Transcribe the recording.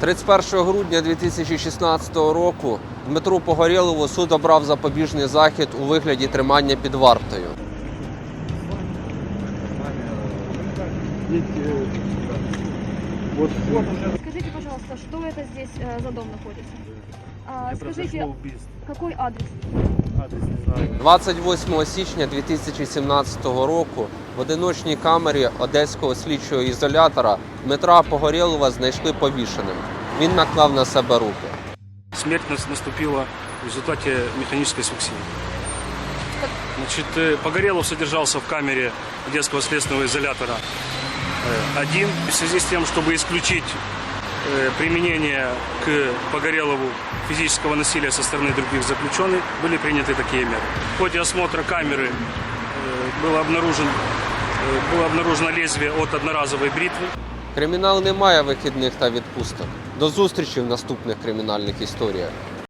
31 грудня 2016 року Дмитру Погорєлову суд обрав запобіжний захід у вигляді тримання під вартою. Скажите, пожалуйста, что это здесь э, за дом находится? А, скажите, убийство. какой адрес? Адрес не знаю. 28 січня 2017 року в одиночній камері одеського слідчого ізолятора Дмитра Погорєлова знайшли повішеним. Він наклав на себе руки. Смерть нас- наступила в результате механической асфиксии. Значит, э, Погорелов содержался в камере детского следственного изолятора э, один. В связи с тем, чтобы исключить э, применение к Погорелову физического насилия со стороны других заключенных, были приняты такие меры. В ходе осмотра камеры э, было, обнаружен, э, было обнаружено лезвие от одноразовой бритвы. Кримінал не має вихідних та відпусток. До зустрічі в наступних кримінальних історіях.